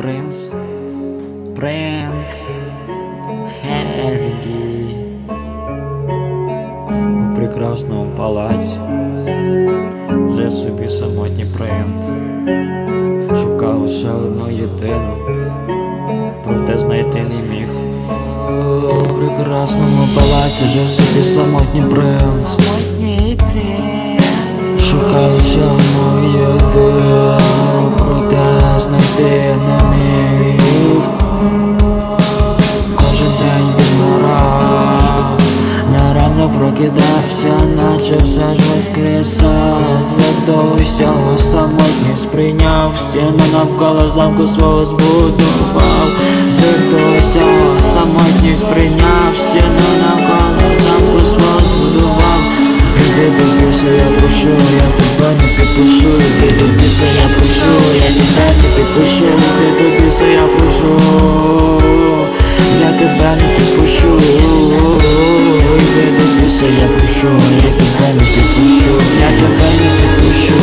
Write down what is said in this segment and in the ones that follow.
принц, принц Хельгі у прекрасному палаці, вже собі самотній принц, шукав лише одну єдину, проте знайти не міг. У прекрасному палаці жив собі самотній принц. Шукав міг. Кожен день він морав, не рано прокидався, наче все ж воскресав Звик до усього самотній сприйняв, стіну навколо замку свого збудував. Звик до усього самотній сприйняв, стіну навколо замку свого збудував. Іди до біса, я прошу, я тебе не підпишу. Іди до біса, я прошу, я я тебе не підпишу Я тебе не підпишу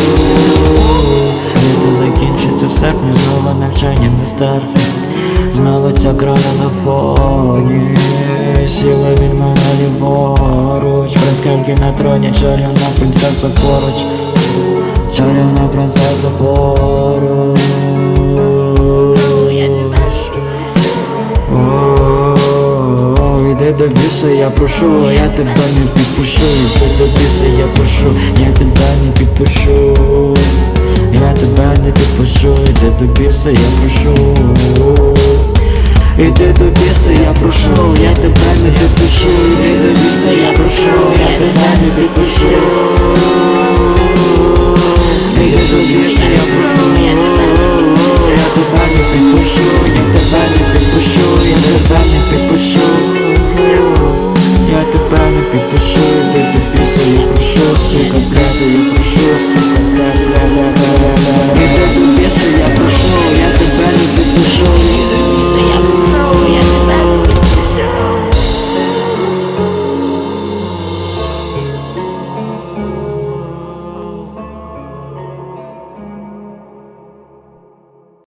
Літо закінчиться в серпні, знову навчання не стерпне Знову ця крана на фоні. Сіла від мене ліворуч. Принцкельки на троні, чарівна принцеса поруч. Чарівна принцеса поруч Іди я прошу, я тебе не підпишу Ти до я прошу, я тебе не підпишу Я тебе не підпишу, іди до біса, я прошу. І ти біса, я прошу, я тебе не підпишу Іди до біса,